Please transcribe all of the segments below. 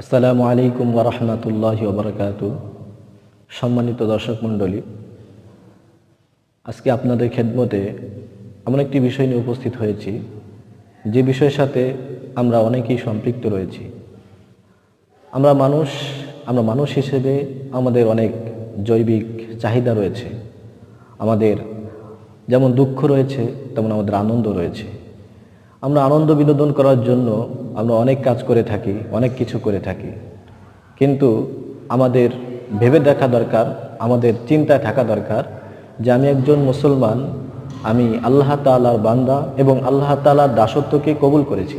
আসসালামু আলাইকুম ওরহমতুল্লাহ ওবরাকাত সম্মানিত দর্শক মণ্ডলী, আজকে আপনাদের খেদমতে এমন একটি বিষয় নিয়ে উপস্থিত হয়েছি, যে বিষয়ের সাথে আমরা অনেকেই সম্পৃক্ত রয়েছি। আমরা মানুষ আমরা মানুষ হিসেবে আমাদের অনেক জৈবিক চাহিদা রয়েছে। আমাদের যেমন দুঃখ রয়েছে, তেমন আমাদের আনন্দ রয়েছে। আমরা আনন্দ বিনোদন করার জন্য আমরা অনেক কাজ করে থাকি, অনেক কিছু করে থাকি। কিন্তু আমাদের ভেবে দেখা দরকার, আমাদের চিন্তায় থাকা দরকার যে আমি একজন মুসলমান, আমি আল্লাহ তালার বান্দা এবং আল্লাহ তালার দাসত্বকে কবুল করেছি।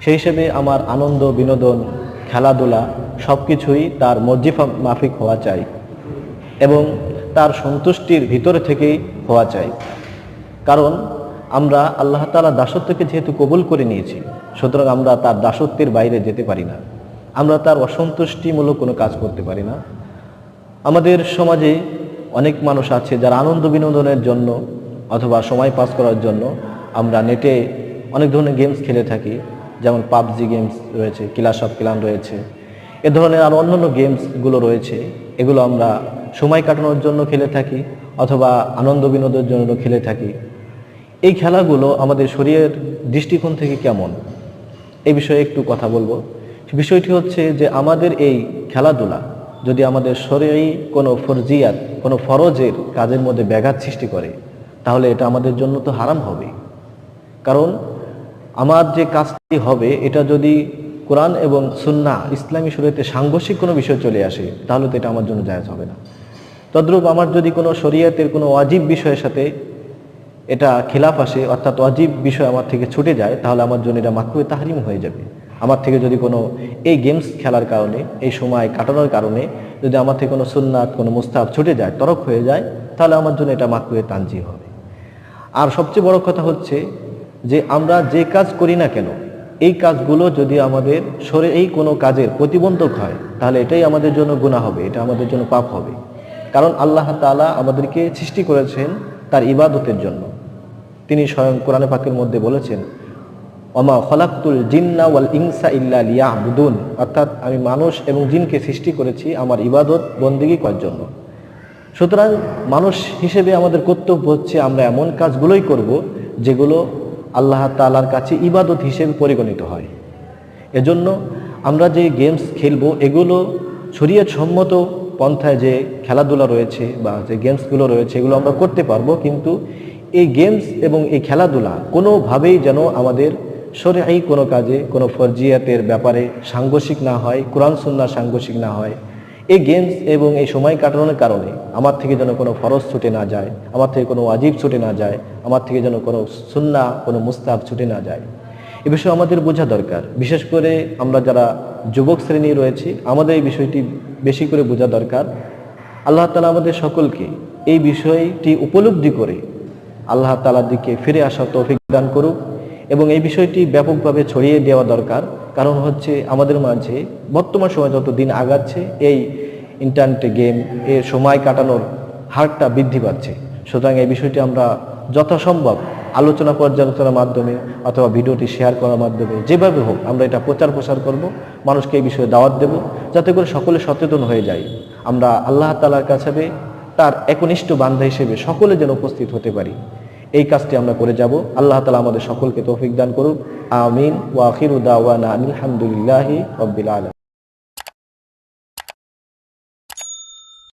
সেই হিসেবে আমার আনন্দ, বিনোদন, খেলাধুলা সব কিছুই তার মর্জি মাফিক হওয়া চাই এবং তার সন্তুষ্টির ভিতরে থেকেই হওয়া চাই। কারণ আমরা আল্লাহ তালা দাসত্বকে যেহেতু কবুল করে নিয়েছি, সুতরাং আমরা তার দাসত্বের বাইরে যেতে পারি না। আমরা তার অসন্তুষ্টিমূলক কোনো কাজ করতে পারি না। আমাদের সমাজে অনেক মানুষ আছে যারা আনন্দ বিনোদনের জন্য অথবা সময় পাস করার জন্য আমরা নেটে অনেক ধরনের গেমস খেলে থাকি, যেমন পাবজি গেমস রয়েছে ক্লাস অফ ক্লান রয়েছে, এ ধরনের আরও অন্যান্য গেমসগুলো রয়েছে, এগুলো আমরা সময় কাটানোর জন্য খেলে থাকি অথবা আনন্দ বিনোদনের জন্য খেলে থাকি। এই খেলাগুলো আমাদের শরীরের দৃষ্টিকোণ থেকে কেমন? এই বিষয়ে একটু কথা বলব। বিষয়টি হচ্ছে যে আমাদের এই খেলাধুলা, যদি আমাদের শরীরে কোনো ফরজিয়াত, কোনো ফরজের কাজের মধ্যে ব্যাঘাত সৃষ্টি করে, তাহলে এটা আমাদের জন্য তো হারাম হবে। কারণ আমার যে কাজটি হবে, এটা যদি কোরআন এবং সুন্না ইসলামী শরীয়তে সাংঘর্ষিক কোনো বিষয় চলে আসে, তাহলে তো এটা আমার জন্য জায়জ হবে না। তদ্রূপ আমার যদি কোনো শরীয়তের কোনো অজীব বিষয়ের সাথে এটা খেলাফ আসে, অর্থাৎ অজীব বিষয় আমার থেকে ছুটে যায়, তাহলে আমার জন্য এটা মাকরুয়ে তাহরিম হয়ে যাবে। আমার থেকে যদি কোনো এই গেমস খেলার কারণে, এই সময় কাটানোর কারণে যদি আমার থেকে কোনো সুন্নাত, কোনো মুস্তাব ছুটে যায়, তরক হয়ে যায়, তাহলে আমার জন্য এটা মাকরুয়ে তানজি হবে। আর সবচেয়ে বড় কথা হচ্ছে যে আমরা যে কাজ করি না কেন, এই কাজগুলো যদি আমাদের সরে এই কোনো কাজের প্রতিবন্ধক হয়, তাহলে এটাই আমাদের জন্য গুণা হবে, এটা আমাদের জন্য পাপ হবে। কারণ আল্লাহ তাআলা আমাদেরকে সৃষ্টি করেছেন তার ইবাদতের জন্য। তিনি স্বয়ং কোরআনে পাকের মধ্যে বলেছেন অমা খলাক্তুল জিন্না ওয়াল ইনসা ইল্লা লিয়া বুদুন অর্থাৎ আমি মানুষ এবং জিনকে সৃষ্টি করেছি আমার ইবাদত বন্দিগি করার জন্য। সুতরাং মানুষ হিসেবে আমাদের কর্তব্য হচ্ছে আমরা এমন কাজগুলোই করব যেগুলো আল্লাহ তালার কাছে ইবাদত হিসেবে পরিগণিত হয়। এজন্য আমরা যে গেমস খেলব এগুলো শরীয়ত সম্মত পন্থায় যে খেলাধুলা রয়েছে বা যে গেমসগুলো রয়েছে এগুলো আমরা করতে পারব, কিন্তু এই গেমস এবং এই খেলাধুলা কোনোভাবেই যেন আমাদের শরীরেই কোনো কাজে, কোনো ফরজিয়াতের ব্যাপারে সাংঘর্ষিক না হয়, কোরআন সুন্না সাংঘর্ষিক না হয়। এই গেমস এবং এই সময় কাটানোর কারণে আমার থেকে যেন কোনো ফরজ ছুটে না যায়, আমার থেকে কোনো আজীব ছুটে না যায়, আমার থেকে যেন কোনো সুন্না কোনো মুস্তাব ছুটে না যায়। এ বিষয়ে আমাদের বোঝা দরকার। বিশেষ করে আমরা যারা যুবক শ্রেণি রয়েছে, আমাদের এই বিষয়টি বেশি করে বোঝা দরকার। আল্লাহ তালা আমাদের সকলকে এই বিষয়টি উপলব্ধি করে আল্লাহ তালার দিকে ফিরে আসার তৌফিক দান করুক। এবং এই বিষয়টি ব্যাপকভাবে ছড়িয়ে দেওয়া দরকার। কারণ হচ্ছে আমাদের মাঝে বর্তমান সময় যত দিন আগাচ্ছে, এই ইন্টারনেটে গেম এর সময় কাটানোর হারটা বৃদ্ধি পাচ্ছে। সুতরাং এই বিষয়টি আমরা যথাসম্ভব আলোচনা পর্যালোচনার মাধ্যমে অথবা ভিডিওটি শেয়ার করার মাধ্যমে যেভাবে হোক আমরা এটা প্রচার প্রসার করব। মানুষকে এই বিষয়ে দাওয়াত দেব যাতে করে সকলে সচেতন হয়ে যায়। আমরা আল্লাহ তালার কাছে তার একনিষ্ঠ বান্ধা হিসেবে সকলে যেন উপস্থিত হতে পারি। এই কাজটি আমরা করে যাব। আল্লাহ তালা আমাদের সকলকে তৌফিক দান করুন আমিন। ওয়াখির উদ্দাওয়ান আলহামদুলিল্লাহি রব্বিল আলম